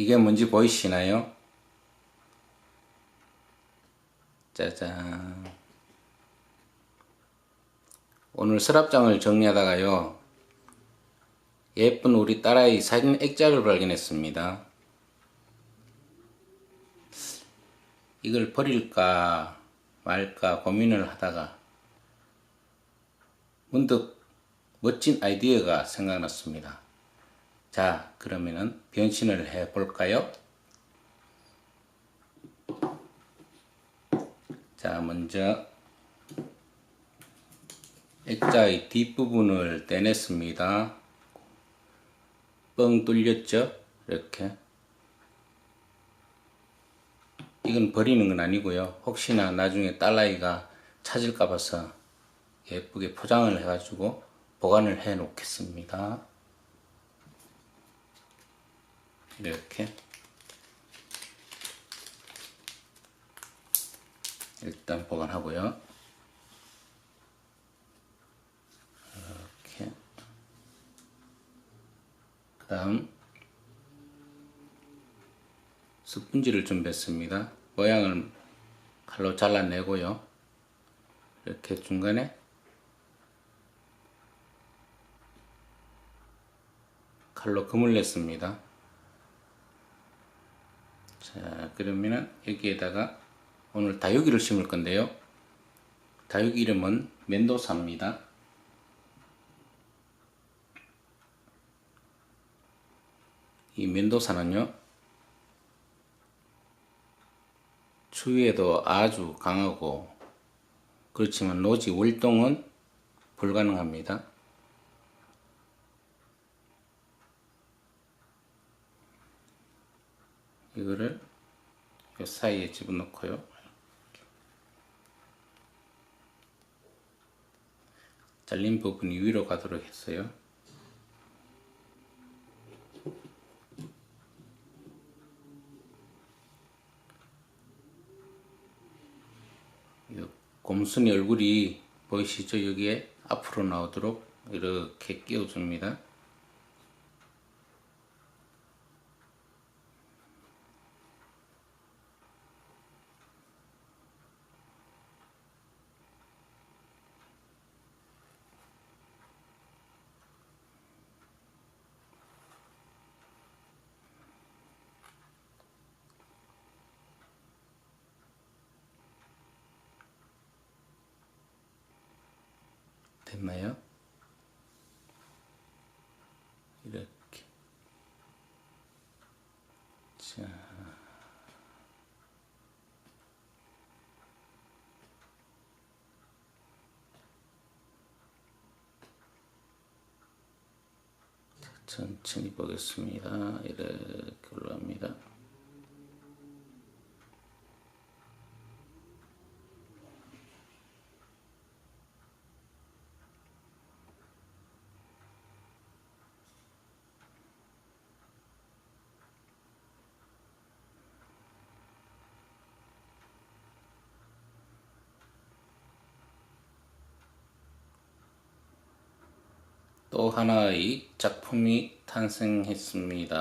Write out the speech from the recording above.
이게 뭔지 보이시나요? 짜잔. 오늘 서랍장을 정리하다가요. 예쁜 우리 딸아이 사진 액자를 발견했습니다. 이걸 버릴까 말까 고민을 하다가 문득 멋진 아이디어가 생각났습니다. 자, 그러면은 변신을 해 볼까요? 자, 먼저 액자의 뒷부분을 떼냈습니다. 뻥 뚫렸죠? 이렇게. 이건 버리는 건 아니고요. 혹시나 나중에 딸아이가 찾을까 봐서 예쁘게 포장을 해가지고 보관을 해 놓겠습니다. 이렇게. 일단 보관하고요. 이렇게. 그 다음, 스펀지를 준비했습니다. 모양을 칼로 잘라내고요. 이렇게 중간에 칼로 금을 냈습니다. 자, 그러면은 여기에다가 오늘 다육이를 심을 건데요. 다육이 이름은 멘도사입니다. 이 멘도사는요, 추위에도 아주 강하고, 그렇지만 노지 월동은 불가능합니다. 이거를 이 사이에 집어넣고요. 잘린 부분이 위로 가도록 했어요. 이 곰순이 얼굴이 보이시죠? 여기에 앞으로 나오도록 이렇게 끼워줍니다. 됐나요? 이렇게. 자. 천천히 보겠습니다. 이렇게 올라갑니다. 또 하나의 작품이 탄생했습니다.